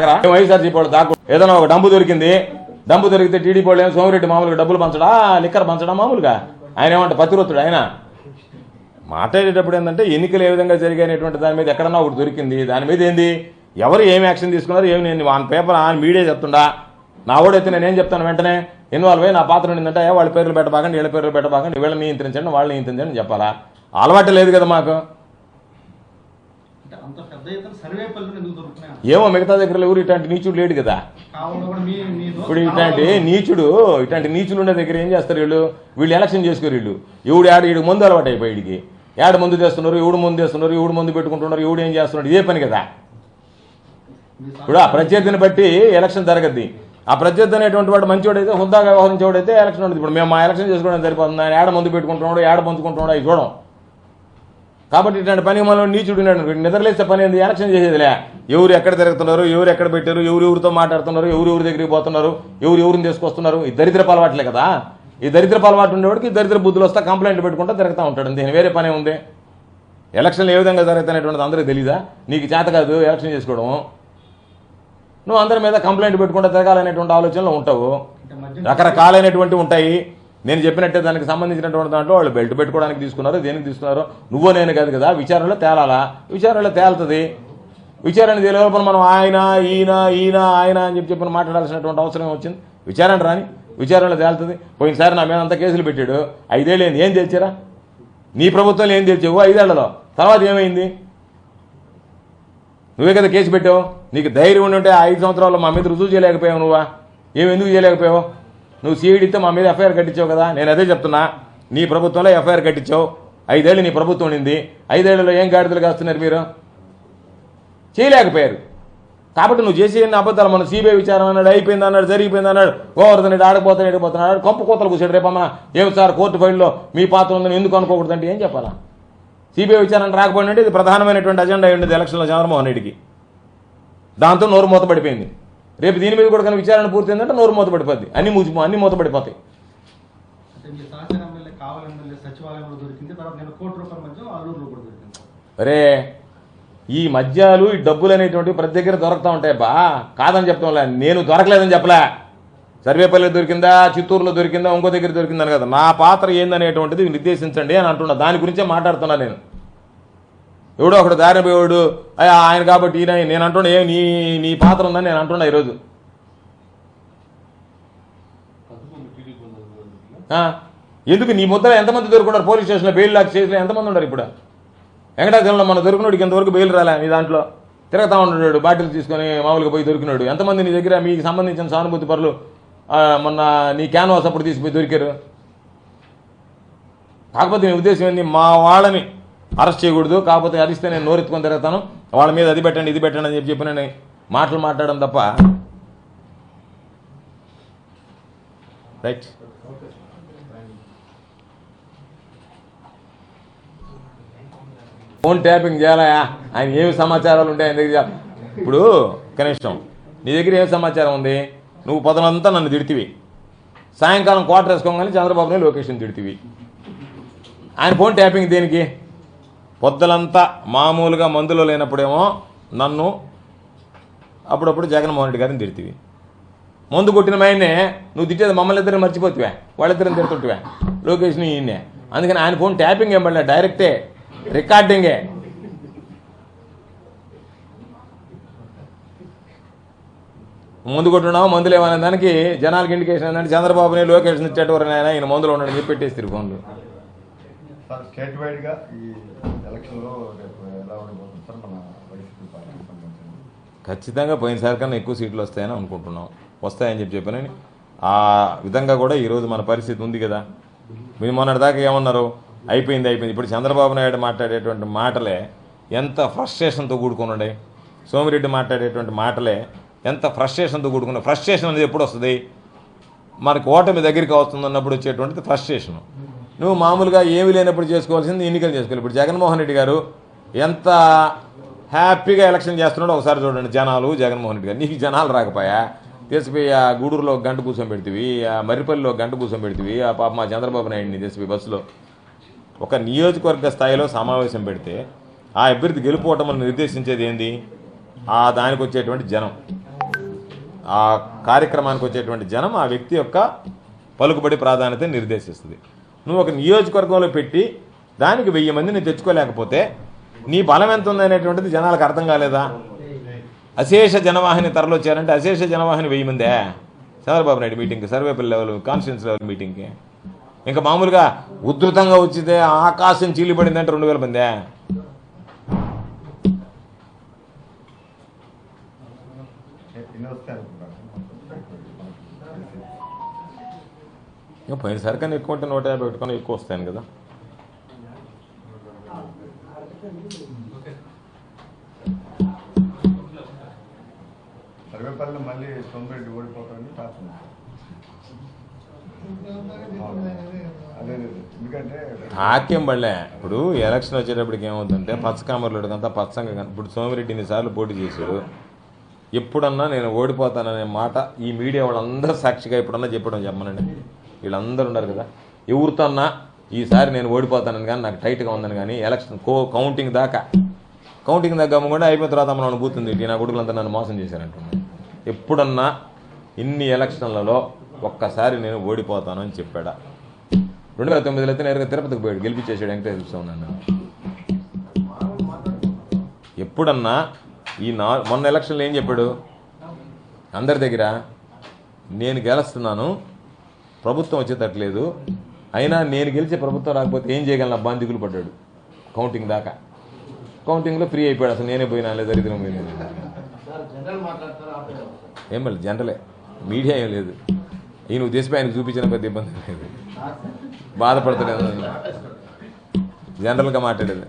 వైఎస్ఆర్సీపీ వాళ్ళు దాకు ఏదైనా ఒక డంపు దొరికింది. డంపు దొరికితే టీడీపీ వాళ్ళు ఏమో సోమిరెడ్డి మామూలుగా డబ్బులు పంచడా? లిక్కర్ పంచడా మామూలుగా? ఆయన ఏమంటే పతివృత్తుడు ఆయన. మాట్లాడేటప్పుడు ఏంటంటే ఎన్నికలు ఏ విధంగా జరిగాయనేటువంటి దాని మీద ఎక్కడన్నా ఒకటి దొరికింది. దాని మీద ఏంది? ఎవరు ఏమి యాక్షన్ తీసుకున్నారు? ఏమి నేను ఆన్ పేపర్ ఆన్ మీడియా చెప్తుండా? నా ఓడైతే నేనేం చెప్తాను వెంటనే? ఇన్వాల్వ్ అయ్యి నా పాత్ర ఉండిందంటే వాళ్ళ పేర్లు పెట్టబాకండి వీళ్ళ పేర్లు పెట్టబాకండి వీళ్ళని నియంత్రించండి వాళ్ళని నియంత్రించండి చెప్పాలా? అలవాటు లేదు కదా మాకు అంటే అంత పెద్ద ఎత్తున సర్వే పనులు ఎందుకు దొరుకుతున్నాయి ఏమో మిగతా దగ్గర ఎవరు ఇట్లాంటి నీచుడు లేడు కదా. ఇప్పుడు ఇట్లాంటి నీచుడు ఇట్లాంటి నీచులు ఉండే దగ్గర ఏం చేస్తారు వీళ్ళు? వీళ్ళు ఎలక్షన్ చేసుకోరు వీళ్ళు. ఎవడు ఆడ ఈడు ముందు అలవాటు అయిపోయి ఏడ ముందు చేస్తున్నారు ఎవడు ముందు చేస్తున్నారు ఎవడు ముందు పెట్టుకుంటున్నారు ఎవడు ఏం చేస్తున్నాడు ఇదే పని కదా. ఇప్పుడు ఆ ప్రత్యర్థిని బట్టి ఎలక్షన్ జరగద్ది. ఆ ప్రత్యర్థి అనేటువంటి వాడు మంచివాడైతే హుందాగా వ్యవహరించేవాడైతే ఎలక్షన్ ఉంటుంది ఇప్పుడు మేము మా ఎలక్షన్ చేసుకోవడం సరిపోతుంది? ఆయన ఏడ ముందు పెట్టుకుంటున్నాడు ఏడ పంచుకుంటున్నాడు అవి చూడం. కాబట్టి ఇట్లాంటి పని మనం నీచుడు నిద్రలేస్తే పని ఏంది? ఎలక్షన్ చేసేదిలే. ఎవరు ఎక్కడ తిరుగుతున్నారు? ఎవరు ఎక్కడ పెట్టారు? ఎవరు ఎవరితో మాట్లాడుతున్నారు? ఎవరు ఎవరి దగ్గరికి పోతున్నారు? ఎవరు ఎవరిని తీసుకొస్తున్నారు? ఈ దరిద్రపు అలవాట్లే కదా. ఈ దరిద్రపు అలవాటు ఉండేవాడికి దరిద్ర బుద్ధులు వస్తా కంప్లైంట్ పెట్టుకుంటా తిరుగుతూ ఉంటాడు. దీని వేరే పనే ఉంది. ఎలక్షన్లు ఏ విధంగా జరుగుతాయనేటువంటిది అందరికీ తెలీదా? నీకు చేత కాదు ఎలక్షన్ చేసుకోవడం. నువ్వు అందరి మీద కంప్లైంట్ పెట్టుకుంటా తిరగాలనేటువంటి ఆలోచనలో ఉంటావు. రకరకాలైనటువంటి ఉంటాయి. నేను చెప్పినట్టే దానికి సంబంధించినటువంటి దాంట్లో వాళ్ళు బెల్ట్ పెట్టుకోవడానికి తీసుకున్నారు దేనికి తీసుకున్నారు? నువ్వో నేను కాదు కదా విచారణలో తేలాలా? విచారణలో తేలుతుంది. విచారణ తెలియకపోతే మనం ఆయన ఈయన ఈయన ఆయన అని చెప్పి చెప్పిన మాట్లాడాల్సినటువంటి అవసరం వచ్చింది? విచారణ రాని విచారణలో తేలుతుంది. పోయినసారి నా మీద అంత కేసులు పెట్టాడు. ఐదేళ్ళు ఏంది? ఏం తెలిచారా? నీ ప్రభుత్వంలో ఏం తెలిచావు? ఐదేళ్ళలో. తర్వాత ఏమైంది? నువ్వే కదా కేసు పెట్టావు. నీకు ధైర్యం ఉండి ఉంటే ఐదు సంవత్సరాల్లో మా మీద రుజువు చేయలేకపోయావు నువ్వా? ఏమి ఎందుకు చేయలేకపోయావు? నువ్వు సీఈడితో మా మీద ఎఫ్ఐఆర్ కట్టించావు కదా నేను అదే చెప్తున్నా. నీ ప్రభుత్వంలో ఎఫ్ఐఆర్ కట్టించావు. ఐదేళ్ళు నీ ప్రభుత్వం ఉండింది. ఐదేళ్ళలో ఏం గాడిదలు కాస్తున్నారు మీరు? చేయలేకపోయారు. కాబట్టి నువ్వు చేసే ఎన్ని అబద్ధాలు? మనం సిబిఐ విచారణ అన్నాడు అయిపోయింది అన్నాడు జరిగిపోయింది అన్నాడు. గోవర్ధన్ ఆడకపోతాడు ఎడిపోతున్నాడు కొంప కోతలు కూర్చాడు రేపమ్మ ఏమి సార్ కోర్టు ఫైల్లో మీ పాత్ర ఉందని ఎందుకు అనుకోకూడదంటే ఏం చెప్పాలా? సిబిఐ విచారణ రాకపోయిందంటే ఇది ప్రధానమైనటువంటి అజెండా అయ్యింది ఎలక్షన్లో చంద్రమోహన్ రెడ్డికి. దాంతో నోరు మూతపడిపోయింది. రేపు దీని మీద కూడా కానీ విచారణ పూర్తయిందంటే నోరు మూతపడిపోద్ది అన్ని మూసి అన్ని మూతపడిపోతాయి అరే ఈ మద్యాలు ఈ డబ్బులు అనేటువంటివి ప్రతి దగ్గర దొరుకుతూ ఉంటాయి బా. కాదని చెప్తాంలే. నేను దొరకలేదని చెప్పలే. సర్వేపల్లి దొరికిందా చిత్తూరులో దొరికిందా ఇంకో దగ్గర దొరికిందని కదా. నా పాత్ర ఏందనేటువంటిది నిర్దేశించండి అని అంటున్నా. దాని గురించే మాట్లాడుతున్నా నేను. ఎవడో ఒకడు దారిపోయాడు అయ్యా ఆయన కాబట్టి ఈయన నేను అంటున్నా ఏ నీ నీ పాత్ర ఉందని నేను అంటున్నా ఈరోజు. ఎందుకు? నీ ముద్ర ఎంతమంది దొరుకున్నారు? పోలీస్ స్టేషన్లో బెయిల్ లాక్ చేసిన ఎంతమంది ఉన్నారు ఇప్పుడు? వెంకటాచలంలో మన దొరికినోడికి ఇంతవరకు బెయిల్ రాలే నీ దాంట్లో. తిరగతా ఉన్నాడు బాటిల్ తీసుకొని మామూలుగా పోయి దొరికినాడు. ఎంతమంది నీ దగ్గర మీకు సంబంధించిన సానుభూతి పరులు? మొన్న నీ క్యాన్వాస్ అప్పుడు తీసిపోయి దొరికారు. కాకపోతే నీ ఉద్దేశం ఏంది? మా వాళ్ళని అరెస్ట్ చేయకూడదు కాకపోతే అరిస్తే నేను నోరెత్తుకొని తిరుగుతాను. వాళ్ళ మీద అది పెట్టండి ఇది పెట్టండి అని చెప్పి చెప్పి నేను మాటలు మాట్లాడడం తప్ప. రైట్ ఫోన్ ట్యాపింగ్ చేయాలా ఆయన ఏమి సమాచారాలు ఉంటాయి ఆయన దగ్గర ఇప్పుడు కనిష్టం నీ దగ్గర ఏం సమాచారం ఉంది? నువ్వు పొదలంతా నన్ను తిడితివి. సాయంకాలం క్వార్టర్ వేసుకోగానే చంద్రబాబుని లొకేషన్ తిడితివి. ఆయన ఫోన్ ట్యాపింగ్ దేనికి? పొద్దులంతా మామూలుగా మందులో లేనప్పుడేమో నన్ను అప్పుడప్పుడు జగన్మోహన్ రెడ్డి గారిని తిడితివి. మందు కొట్టిన మైనే నువ్వు తిట్టేది మమ్మల్ని ఇద్దరిని మర్చిపోతువే వాళ్ళిద్దరిని తిడుతుంటువే లొకేషన్ ఈయన్నే. అందుకని ఆయన ఫోన్ ట్యాపింగ్ ఏం పడలే డైరెక్టే రికార్డింగే. ముందు కొట్టున్నావు మందులు ఏమనే దానికి జనాలకి ఇండికేషన్ ఏంటంటే చంద్రబాబుని లొకేషన్ ఇచ్చేటవరకు ఆయన ఈయన మందులు ఉండడం చెప్పి పెట్టేస్తారు ఫోన్లు. సార్ స్టేట్ వైడ్గా ఈ ఎలక్షన్లో రేపు ఎలా ఉండబోతుంది సార్ మన వైసీపీ ఖచ్చితంగా పోయినసారి కన్నా ఎక్కువ సీట్లు వస్తాయని అనుకుంటున్నాం. వస్తాయని చెప్పి చెప్పానని ఆ విధంగా కూడా ఈరోజు మన పరిస్థితి ఉంది కదా. మీరు మొన్నటిదాకా ఏమన్నారు? అయిపోయింది అయిపోయింది. ఇప్పుడు చంద్రబాబు నాయుడు మాట్లాడేటువంటి మాటలే ఎంత ఫ్రస్ట్రేషన్తో కూడుకున్నాడే సోమిరెడ్డి మాట్లాడేటువంటి మాటలే ఎంత ఫ్రస్ట్రేషన్తో కూడుకున్న ఫ్రస్ట్రేషన్ అనేది ఎప్పుడు వస్తుంది? మనకు ఓటమి దగ్గరికి వస్తుంది అన్నప్పుడు వచ్చేటువంటిది ఫ్రస్ట్రేషను నువ్వు మామూలుగా ఏమీ లేనప్పుడు చేసుకోవాల్సింది ఎన్నికలు చేసుకోవాలి. ఇప్పుడు జగన్మోహన్ రెడ్డి గారు ఎంత హ్యాపీగా ఎలక్షన్ చేస్తున్నాడో ఒకసారి చూడండి జనాలు జగన్మోహన్ రెడ్డి గారు. నీకు జనాలు రాకపోయా? తెలిసిపోయి ఆ గూడూరులో గంట కూర్చొని పెడితివి ఆ మర్రిపల్లిలో గంట కూర్చొని పెడితివి ఆ పాప మా చంద్రబాబు నాయుడిని తెలిసిపోయి బస్సులో. ఒక నియోజకవర్గ స్థాయిలో సమావేశం పెడితే ఆ అభ్యర్థి గెలుపోవటం నిర్దేశించేది ఏంది? ఆ దానికి వచ్చేటువంటి జనం. ఆ కార్యక్రమానికి వచ్చేటువంటి జనం ఆ వ్యక్తి యొక్క పలుకుబడి ప్రాధాన్యత నిర్దేశిస్తుంది. నువ్వు ఒక నియోజకవర్గంలో పెట్టి దానికి వెయ్యి మందిని తెచ్చుకోలేకపోతే నీ బలం ఎంత ఉందనేటువంటిది జనాలకు అర్థం కాలేదా? అశేష జనవాహిని తరలొచ్చారంటే అశేష జనవాహిని వెయ్యి మందే. చంద్రబాబు నాయుడు మీటింగ్కి సర్వేపల్లి లెవెల్ కాన్స్టిట్యూన్స్ లెవెల్ మీటింగ్కి ఇంకా మామూలుగా ఉధృతంగా వచ్చితే ఆకాశం చీలిపడిందంటే రెండు వేల మందే. ఇంకా పోయినసారి కన్నా ఎక్కువ ఉంటే నూట యాభై ఒకటి కన్నా ఎక్కువ వస్తాను కదా. సర్వేపల్లి మళ్ళీ సోమిరెడ్డి హాక్యం బళ్ళే ఇప్పుడు ఎలక్షన్ వచ్చేటప్పటికి ఏమవుతుందంటే పచ్చకామర్లుడికంతా పచ్చంగా కన- ఇప్పుడు సోమిరెడ్డి ఇన్నిసార్లు పోటీ చేశాడు ఎప్పుడన్నా నేను ఓడిపోతాననే మాట ఈ మీడియా వాళ్ళందరూ సాక్షిగా ఎప్పుడన్నా చెప్పడం చెప్పమనండి. వీళ్ళందరూ ఉన్నారు కదా. ఎవరితో అన్నా ఈసారి నేను ఓడిపోతానని కానీ నాకు టైట్గా ఉందని కానీ ఎలక్షన్ కో కౌంటింగ్ దాకా. కౌంటింగ్ దాకా కూడా అయిపోయిన తర్వాత అమ్మ నన్ను బూతుంది ఇటు నా కొడుకులంతా నన్ను మోసం చేశారంటున్నాను ఎప్పుడన్నా ఇన్ని ఎలక్షన్లలో ఒక్కసారి నేను ఓడిపోతాను అని చెప్పాడా. రెండు వేల తొమ్మిదిలో అయితే నేరుగా తిరుపతికి పోయాడు గెలిపించేసాడు వెంకటేశ్వర స్వామి నన్ను. ఎప్పుడన్నా ఈ నా మొన్న ఎలక్షన్లో ఏం చెప్పాడు? అందరి దగ్గర నేను గెలుస్తున్నాను ప్రభుత్వం వచ్చేటట్లేదు. అయినా నేను గెలిచే ప్రభుత్వం రాకపోతే ఏం చేయగలను? అబ్బా దిగులు పడ్డాడు. కౌంటింగ్ దాకా. కౌంటింగ్లో ఫ్రీ అయిపోయాడు. అసలు నేనే పోయినా లేదా దరిద్రం పోయినా ఏం మళ్ళీ జనరలే. మీడియా ఏం లేదు. ఈయన నువ్వు ఆయనకు చూపించిన పెద్ద ఇబ్బంది లేదు. బాధపడుతున్నాను జనరల్గా మాట్లాడేది